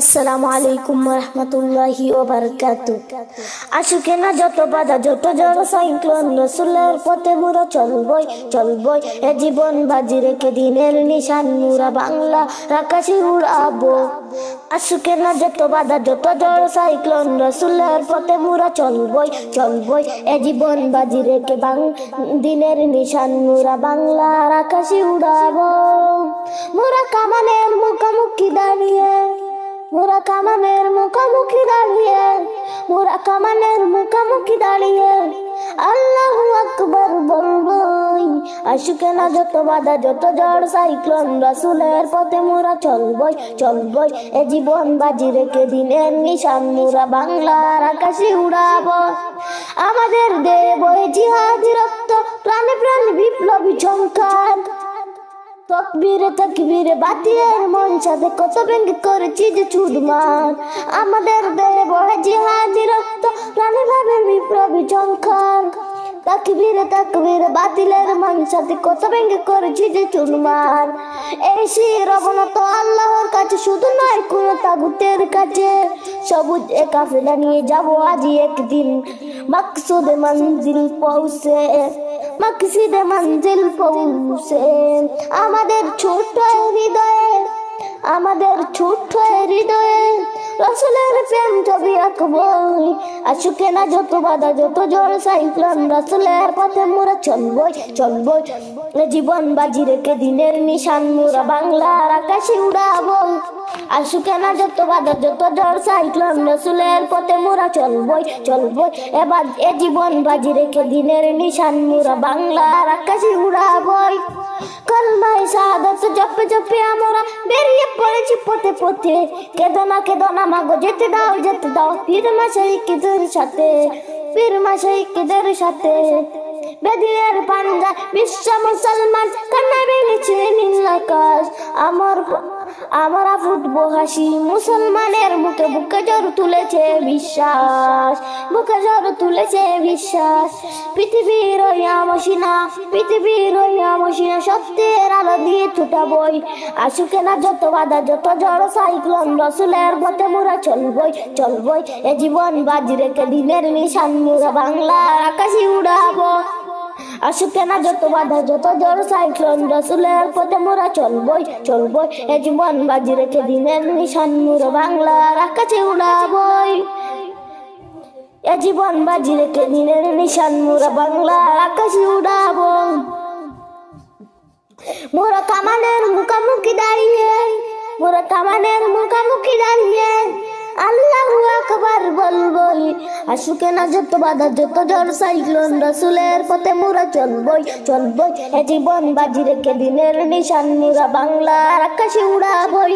আসসালামু আলাইকুম রহমতুল্লাহি ও বারকাতু আশুকে না যত বাধা, যত জড় সাইক্লোন রসুলের পথে মুরা চলবই চলবই। এ জীবন বাজি রেখে দিনের নিশান মুরা বাংলা আকাশে উড়াবো। আশুকে না যত বাধা, যত জড় সাইক্লোন রসুলের পথে মুরা চলবই চলবই। এ জীবন বাজি রেখে বাং, দিনের নিশান মুরা বাংলা আকাশে উড়াবো। মুরা কামানের মুখোমুখি দাঁড়িয়ে কামানের মুখোমুখি দাঁড়িয়ে, মোরা কামানের মুখোমুখি দাঁড়িয়ে। আল্লাহ আকবর বলবই আশুকে না যত বাধা, যত ঝড়, সাইক্লোন রাসুলের পথে মোরা চলবই চলবই। এ জীবন বাজি রেখে দিনের নিশান, মোরা বাংলার আকাশে উড়াব। আমাদের দেব জিহাদি রক্ত, প্রাণে প্রাণে বিপ্লবী ঝঙ্কার তকবীরে তকবীরে বাতিয়ের মন সাথে কত ব্যঙ্গ করেছি যে চুরমার আমাদের দেহে বহে জিহাদি রক্ত প্রাণী ভাবে বিপ্লবী ঝঙ্কার তাকবীরে তাকবীরে বাতিলের মন সাথে কত ব্যঙ্গ করেছি যে চুরমার এই শির অবনত আল্লাহর কাছে শুধু নয়, কোন তাগুতের কাছে। সবুজ এ কাফেলা নিয়ে যাব আজই একদিন। মকসুদ মঞ্জিল পৌঁছে। মকসিদ মঞ্জিল পৌঁছে। আমাদের ছোট্ট হৃদয়ে, আমাদের ছোট্ট হৃদয়ে রসুলের প্রেম ছবি আঁকবই আশুকে না যত বাধা, যত জোর সাইক্লোন, রসুলের পথে মোরা চলবই চলবই জীবন বাজি রেখে দিনের নিশান, মোরা বাংলার আকাশে উড়াবো। আশুকে না যত বাধা, যত ঝড় সাইক্লোন রসুলের পথে মোরা চলবই চলবই। এবার এ জীবন বাজি রেখে দিনের নিশান মোরা, বাংলার আকাশে উড়াবই কলমায় সাদত জপে জপে আমরা বেরিয়ে পড়েছি পথে পথে। কেদনা কেদনা, মাগো, যেতে দাও যেতে দাও পীর মাসাইকিদের সাথে? পীর মাসাইকিদের সাথে? বেদিনের পাঞ্জা, বিশ্ব মুসলমান নীল আকাশ। আমার আমরা ফুটবো হাসি, মুসলমানের মুখে বুকে জ্বর তুলেছে বিশ্বাস, বুকে জ্বর তুলেছে বিশ্বাস। পৃথিবীর ওই পৃথিবীর ওই আমসিনা, সত্যের আলো দিয়ে ছুটাবই। আসুকে না যত বাধা, যত ঝড় সাইক্লোন, রসুলের পথে মোরা চলবই চলবই। এ জীবন বাজি রেখে দিনের নিশান, মোরা বাংলার আকাশে উড়াবো। আসুকে না যত বাধা, যত ঝড় সাইক্লোন, রসুলের পথে মোরা চলবই চলবই। এ জীবন বাজি রেখে দিনের নিশান মোরা বাংলার আকাশে উড়াবই। এ জীবন বাজি রেখে দিনের নিশান মোরা বাংলার আকাশে উড়াবো মোরা কামানের মুখোমুখি দাঁড়িয়ে, মোরা কামানের মুখোমুখি দাঁড়িয়ে। আল্লাহু আকবার বলবই আশুকে না যত বাধা, যত ঝড় সাইক্লোন রসুলের পথে মোরা চলবই চলবই। এ জীবন বাজি রেখে দিনের নিশান মোরা বাংলার আকাশে উড়াবই।